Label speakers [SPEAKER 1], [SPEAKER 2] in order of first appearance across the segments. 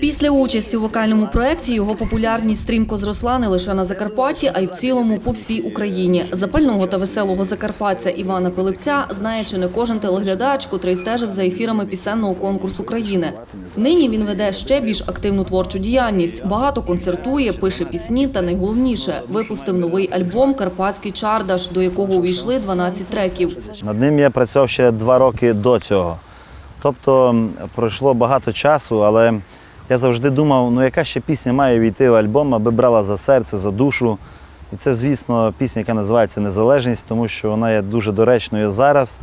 [SPEAKER 1] Після участі у вокальному проєкті його популярність стрімко зросла не лише на Закарпатті, а й в цілому по всій Україні. Запального та веселого закарпатця Івана Пилипця знає чи не кожен телеглядач, котрий стежив за ефірами пісенного конкурсу країни. Нині він веде ще більш активну творчу діяльність. Багато концертує, пише пісні та найголовніше випустив новий альбом Карпатський чардаш, до якого увійшли 12 треків.
[SPEAKER 2] Над ним я працював ще два роки до цього. Тобто пройшло багато часу, але я завжди думав, ну яка ще пісня має війти в альбом, аби брала за серце, за душу. І це, звісно, пісня, яка називається Незалежність, тому що вона є дуже доречною зараз.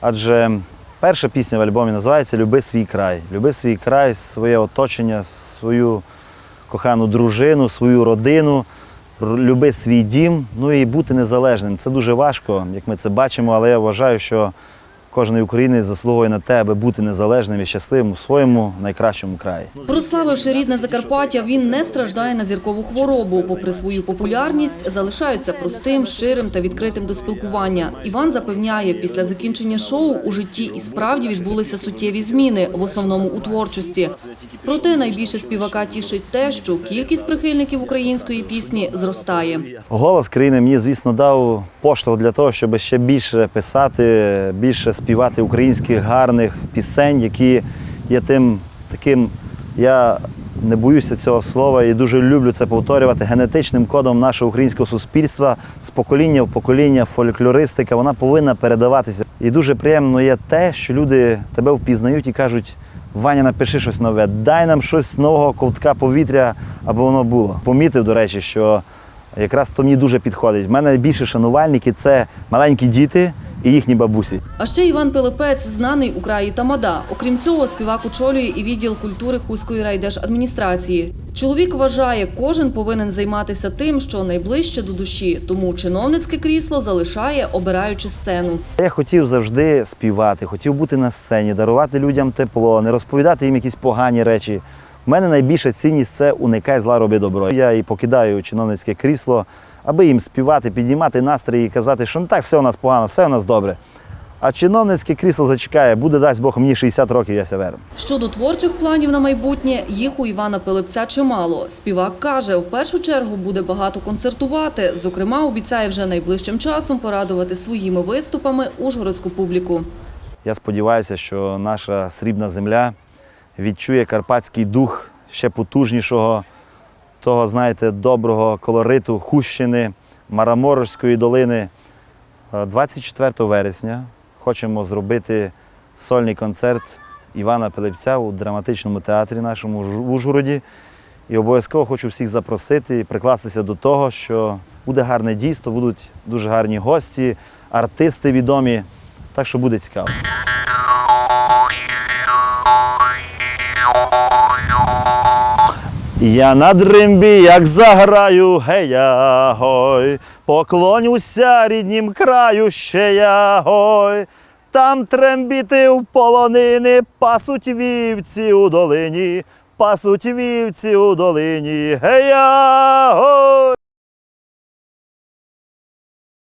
[SPEAKER 2] Адже перша пісня в альбомі називається Люби свій край. Люби свій край, своє оточення, свою кохану дружину, свою родину, люби свій дім, ну і бути незалежним. Це дуже важко, як ми це бачимо, але я вважаю, що кожен українець заслуговує на те, аби бути незалежним і щасливим у своєму найкращому краї.
[SPEAKER 1] Прославивши рідне Закарпаття, він не страждає на зіркову хворобу. Попри свою популярність, залишається простим, щирим та відкритим до спілкування. Іван запевняє, після закінчення шоу у житті і справді відбулися суттєві зміни, в основному у творчості. Проте найбільше співака тішить те, що кількість прихильників української пісні зростає.
[SPEAKER 2] Голос країни мені, звісно, дав поштовх для того, щоб ще більше писати, більше співати українських гарних пісень, які є тим таким. Я не боюся цього слова і дуже люблю це повторювати генетичним кодом нашого українського суспільства з покоління в покоління, фольклористика, вона повинна передаватися. І дуже приємно є те, що люди тебе впізнають і кажуть. Ваня, напиши щось нове, дай нам щось нового ковтка повітря, аби воно було. Помітив, до речі, що якраз то мені дуже підходить. В мене найбільше шанувальники це маленькі діти і їхні бабусі.
[SPEAKER 1] А ще Іван Пилипець знаний у краї Тамада. Окрім цього, співак очолює і відділ культури Хуської райдержадміністрації. Чоловік вважає, кожен повинен займатися тим, що найближче до душі, тому чиновницьке крісло залишає, обираючи сцену.
[SPEAKER 2] Я хотів завжди співати, хотів бути на сцені, дарувати людям тепло, не розповідати їм якісь погані речі. У мене найбільша цінність це уникай зла, роби добро. Я і покидаю чиновницьке крісло, аби їм співати, піднімати настрій і казати, що не так все у нас погано, все у нас добре. А чиновницьке крісло зачекає, буде дасть Бог мені 60 років, я ся верну.
[SPEAKER 1] Щодо творчих планів на майбутнє, їх у Івана Пилипця чимало. Співак каже, в першу чергу буде багато концертувати. Зокрема, обіцяє вже найближчим часом порадувати своїми виступами ужгородську публіку.
[SPEAKER 2] Я сподіваюся, що наша срібна земля відчує карпатський дух ще потужнішого, того, знаєте, доброго колориту Хущини, Мараморської долини. Е, 24 вересня хочемо зробити сольний концерт Івана Пилипця у драматичному театрі нашому в Ужгороді. І обов'язково хочу всіх запросити і прикластися до того, що буде гарне дійство, будуть дуже гарні гості, артисти відомі. Так що буде цікаво. Я на дримбі, як заграю, гея гой, поклонюся ріднім краю ще я гой. Там трембіти в полонини, пасуть вівці у долині, пасуть вівці у долині, гея гой.